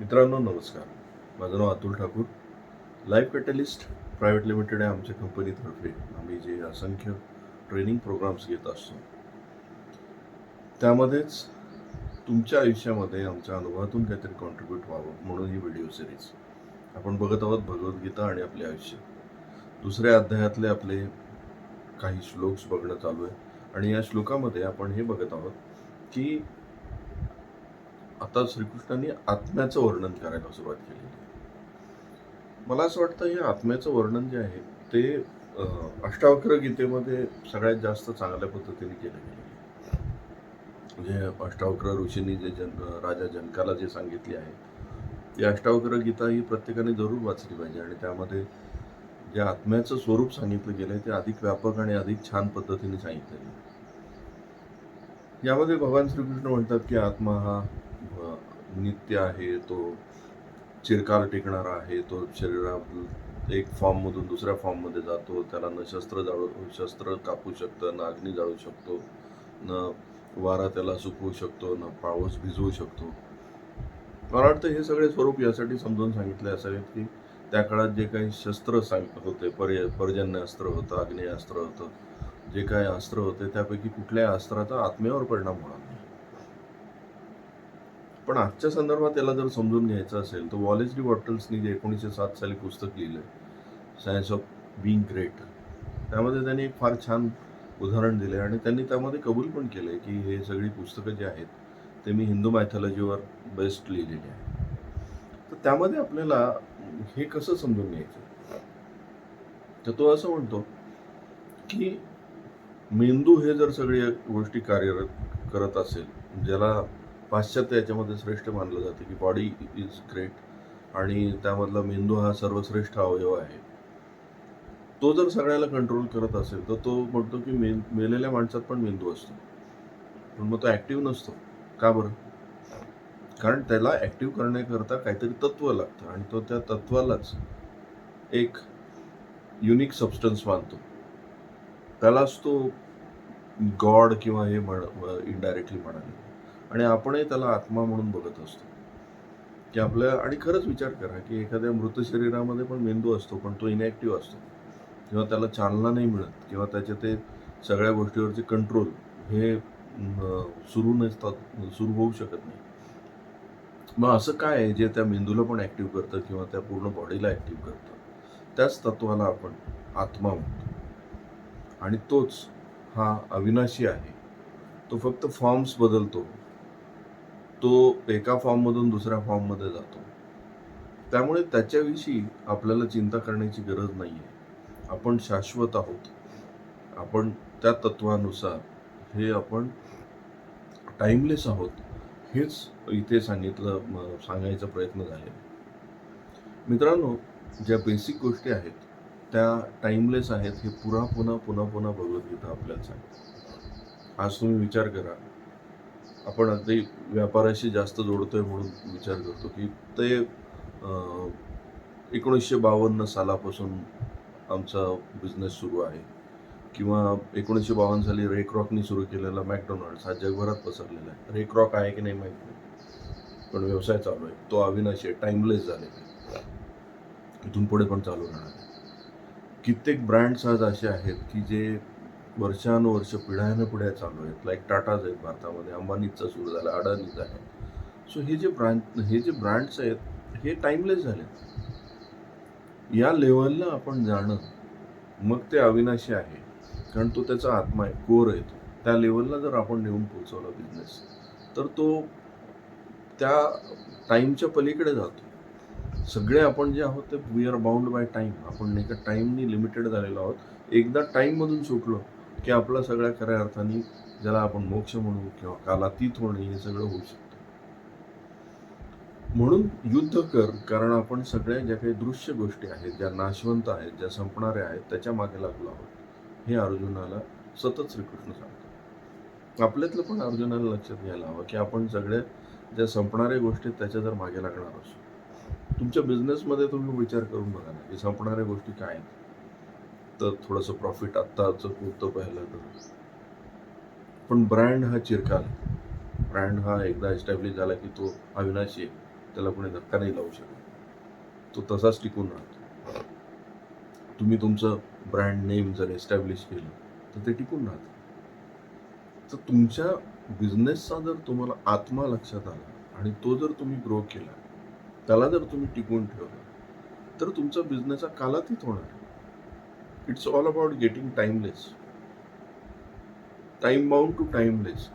मित्रांनो नमस्कार. माझं नाव Atul Thakur. Life catalyst private limited आहे आमच्या कंपनीतर्फे. आम्ही जे असंख्य ट्रेनिंग प्रोग्राम्स घेत असतो त्यामध्येच तुमच्या आयुष्यामध्ये आमच्या अनुभवातून काहीतरी कॉन्ट्रीब्यूट व्हावं म्हणून ही व्हिडिओ सिरीज आपण बघत आहोत भगवद्गीता आणि आपले आयुष्य. दुसऱ्या अध्यायातले आपले काही श्लोक्स बघणं चालू आहे. आणि या श्लोकामध्ये आपण हे बघत आहोत की आता श्रीकृष्णांनी आत्म्याचं वर्णन करायला सुरुवात केलेली आहे. मला असं वाटतं हे आत्म्याचं वर्णन जे आहे ते अष्टावक्र गीतेमध्ये सगळ्यात जास्त चांगल्या पद्धतीने केलं गेलं म्हणजे अष्टावक्र ऋषींनी जे जन राजा जनकाला जे सांगितले आहे ती अष्टावक्र गीता ही प्रत्येकाने जरूर वाचली पाहिजे आणि त्यामध्ये जे आत्म्याचं स्वरूप सांगितलं गेलं आहे ते अधिक व्यापक आणि अधिक छान पद्धतीने सांगितलेलं आहे. यामध्ये भगवान श्रीकृष्ण म्हणतात की आत्मा हा नित्य आहे तो चिरकाल टिकणारा आहे तो शरीरा एक फॉर्ममधून दुसऱ्या फॉर्ममध्ये जातो त्याला न शस्त्र जाळू शस्त्र कापू शकतं न अग्नी जाळू शकतो न वारा त्याला सुकवू शकतो न पाऊस भिजवू शकतो. मला वाटतं हे सगळे स्वरूप यासाठी समजून सांगितले असावेत की त्या काळात जे काही शस्त्र सांग होते पर्य पर्जन्य अस्त्र होतं आग्नेय अस्त्र होतं जे काही अस्त्र होते त्यापैकी कुठल्याही अस्त्राचा आत्म्यावर परिणाम होणार पण आजच्या संदर्भात त्याला जर समजून घ्यायचं असेल तर वॉलेस डी वॉटल्सनी जे एकोणीसशे सात साली पुस्तक लिहिलं सायन्स ऑफ बिंग ग्रेट त्यामध्ये त्यांनी एक फार छान उदाहरण दिले आणि त्यांनी त्यामध्ये कबूल पण केलं आहे की हे सगळी पुस्तकं जी आहेत ते मी हिंदू मायथॉलॉजीवर बेस्ट लिहिलेली आहे तर त्यामध्ये आपल्याला हे कसं समजून घ्यायचं? तर तो असं म्हणतो की मेंदू हे जर सगळ्या गोष्टी कार्यरत करत असेल ज्याला पाश्चात्य याच्यामध्ये श्रेष्ठ मानलं जातं की बॉडी इज ग्रेट आणि त्यामधला मेंदू हा सर्वश्रेष्ठ अवयव आहे. तो जर सगळ्याला कंट्रोल करत असेल तर तो म्हणतो की मे मेलेल्या माणसात पण मेंदू असतो. पण मग तो ॲक्टिव्ह नसतो. का बरं? कारण त्याला ॲक्टिव्ह करण्याकरता काहीतरी तत्व लागतं आणि तो त्या तत्वालाच एक युनिक सबस्टन्स मानतो. त्यालाच तो गॉड किंवा हे म्हण इनडायरेक्टली म्हणाले. आणि आपणही त्याला आत्मा म्हणून बघत असतो. की आपल्या आणि खरंच विचार करा की एखाद्या मृत शरीरामध्ये पण मेंदू असतो पण तो इनॅक्टिव्ह असतो. किंवा त्याला चालना नाही मिळत किंवा त्याचे ते सगळ्या गोष्टीवरचे कंट्रोल हे सुरू नसतात सुरू होऊ शकत नाही. मग असं काय आहे जे त्या मेंदूला पण ॲक्टिव्ह करतं किंवा त्या पूर्ण बॉडीला ॲक्टिव्ह करतं? त्याच तत्वाला आपण आत्मा म्हणतो. आणि तोच हा अविनाशी आहे. तो फक्त फॉर्म्स बदलतो. तो एका फॉर्ममधून दुसऱ्या फॉर्ममध्ये जातो. त्यामुळे त्याच्याविषयी आपल्याला चिंता करण्याची गरज नाही आहे आपण शाश्वत आहोत. आपण त्या तत्वानुसार हे आपण टाईमलेस आहोत हेच इथे सांगितलं सांगायचा प्रयत्न झाले मित्रांनो ज्या बेसिक गोष्टी आहेत त्या टाईमलेस आहेत हे पुन्हा पुन्हा पुन्हा पुन्हा भगवद्गीता आपल्याला सांगते आज तुम्ही विचार करा आपण अगदी व्यापाराशी जास्त जोडतोय म्हणून विचार करतो की ते एकोणीसशे बावन्न सालापासून आमचा बिझनेस सुरू आहे. किंवा एकोणीसशे बावन्न साली रेकरॉकने सुरू केलेला मॅकडोनाल्ड्स हा जगभरात पसरलेला आहे. रेक्रॉक आहे की नाही माहीत नाही. पण व्यवसाय चालू आहे. तो अविनाशी आहे. टाईमलेस झालेला आहे. इथून पुढे पण चालू राहणार आहे. कित्येक ब्रँड्स आज असे आहेत की जे वर्षानुवर्ष पिढ्यानपिढ्या चालू आहेत. लाईक टाटाज आहेत भारतामध्ये अंबानीचा सुरू झाला अडानीचा आहे सो हे जे ब्रँड हे जे ब्रँड्स आहेत हे टाईमलेस झाले या लेवलला आपण जाणं मग ते अविनाशी आहे. कारण तो त्याचा आत्मा आहे कोर आहे तो. त्या लेवलला जर आपण नेऊन पोहोचवला बिझनेस तर तो त्या टाईमच्या पलीकडे जातो. सगळे आपण जे आहोत ते we are bound by time आपण एका टाईमनी लिमिटेड झालेलो आहोत. एकदा टाईममधून सुटलो की आपला सगळ्या खऱ्या अर्थाने ज्याला आपण मोक्ष म्हणू किंवा कालातीत होणे हे सगळं होऊ शकतं. म्हणून युद्ध कर कारण आपण सगळ्या ज्या काही दृश्य गोष्टी आहेत ज्या नाशवंत आहेत ज्या संपणाऱ्या आहेत त्याच्यामागे लागलो आहोत. हे अर्जुनाला सतत श्रीकृष्ण सांगतो आपल्यातलं पण अर्जुनाला लक्षात घ्यायला हवं की आपण सगळ्या ज्या संपणाऱ्या गोष्टी आहेत त्याच्या जर मागे लागणार असो. तुमच्या बिझनेसमध्ये तुम्ही विचार करून बघा ना की संपणाऱ्या गोष्टी काय आहेत? तर थोडंसं प्रॉफिट आत्ताचं पुरतं पाहिलं तर. पण ब्रँड हा चिरकाल. ब्रँड हा एकदा एस्टॅब्लिश झाला की तो अविनाशी आहे. त्याला कोणी धक्का नाही लावू शकत. तो तसाच टिकून राहतो. तुम्ही तुमचं ब्रँड नेम जर एस्टॅब्लिश केलं तर ते टिकून राहतं. तर तुमच्या बिझनेसचा जर तुम्हाला आत्मा लक्षात आला आणि तो जर तुम्ही ग्रो केला त्याला जर तुम्ही टिकून ठेवला तर तुमचा बिझनेस हा कालातीत होणार. It's all about getting timeless time bound to timeless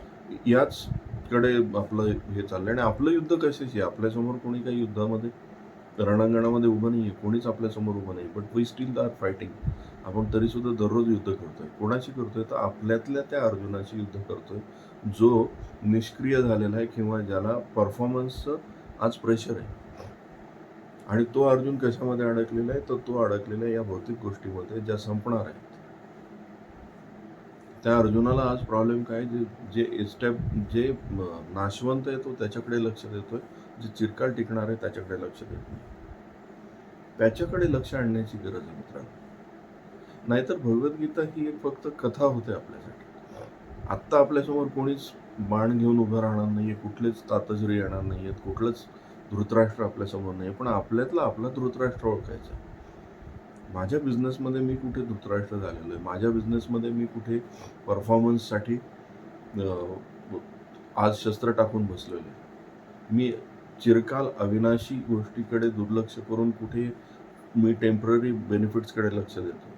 याचकडे आपलं हे चाललं आणि आपलं युद्ध कशाशी आहे? आपल्यासमोर कोणी काही युद्धामध्ये रणांगणामध्ये उभं नाही आहे कोणीच आपल्यासमोर उभं नाही but we still are fighting आपण तरीसुद्धा दररोज युद्ध करतोय. कोणाशी करतोय? तर आपल्यातल्या त्या अर्जुनाशी युद्ध करतोय जो निष्क्रिय झालेला आहे किंवा ज्याला परफॉर्मन्सचं आज प्रेशर आहे. आणि तो अर्जुन कशामध्ये अडकलेला आहे? तर तो अडकलेला आहे या भौतिक गोष्टीमध्ये ज्या संपणार आहेत. त्या अर्जुनाला आज प्रॉब्लेम काय जे जे एस्टॅप जे नाशवंत आहे तो त्याच्याकडे लक्ष देतोय. जे चिरकाल टिकणार आहे त्याच्याकडे लक्ष देत नाही. त्याच्याकडे लक्ष आणण्याची गरज आहे मित्रांनो. नाहीतर भगवद्गीता ही एक फक्त कथा होते आपल्यासाठी. आत्ता आपल्यासमोर कोणीच बाण घेऊन उभं राहणार नाहीये कुठलेच तातजरी येणार नाहीयेत कुठलंच धृतराष्ट्र आपल्यासमोर नाही पण आपल्यातला आपला धृतराष्ट्र ओळखायचा. माझ्या बिझनेसमध्ये मी कुठे धृतराष्ट्र झालेलो आहे? माझ्या बिझनेसमध्ये मी कुठे परफॉर्मन्ससाठी आज शस्त्र टाकून बसलेलो आहे? मी चिरकाल अविनाशी गोष्टीकडे दुर्लक्ष करून कुठे मी टेंपररी बेनिफिट्सकडे लक्ष देतो?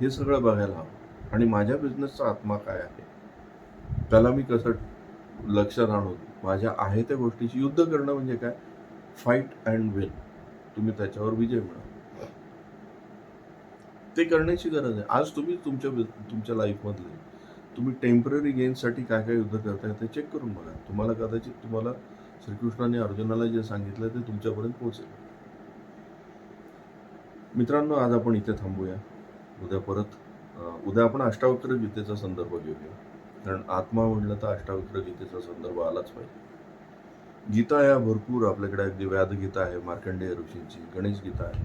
हे सगळं बघायला हवं. आणि माझ्या बिझनेसचा आत्मा काय आहे? त्याला मी कसं लक्षात आणून माझ्या आहे त्या गोष्टीची युद्ध करणं म्हणजे काय? फाईट अँड विन तुम्ही त्याच्यावर विजय मिळा ते करण्याची गरज आहे. आज तुम्ही तुमच्या तुमच्या लाईफमधले तुम्ही टेंपररी गेनसाठी काय काय युद्ध करताय ते चेक करून बघा. तुम्हाला कदाचित तुम्हाला श्रीकृष्णाने अर्जुनाला जे सांगितलं ते तुमच्यापर्यंत पोहोचेल. मित्रांनो आज आपण इथे थांबूया. उद्या परत उद्या आपण अष्टावक्र गीतेचा संदर्भ घेऊया. कारण आत्मा म्हणलं तर अष्टावक्र गीतेचा संदर्भ आलाच पाहिजे. गीता या भरपूर आपल्याकडे अगदी व्याधगीता आहे मार्कंडेय ऋषींची गणेश गीता आहे.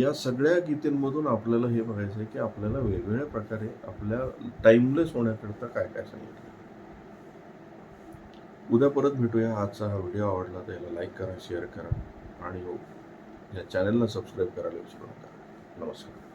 या सगळ्या गीतेंमधून आपल्याला हे बघायचं आहे की आपल्याला वेगवेगळ्या प्रकारे आपल्या टाइमलेस होण्याकरता काय काय सांगितलं. उद्या परत भेटूया. आजचा हा व्हिडिओ आवडला तर याला लाईक करा शेअर करा आणि हो या चॅनलला सबस्क्राईब करायला विसरू नका. नमस्कार.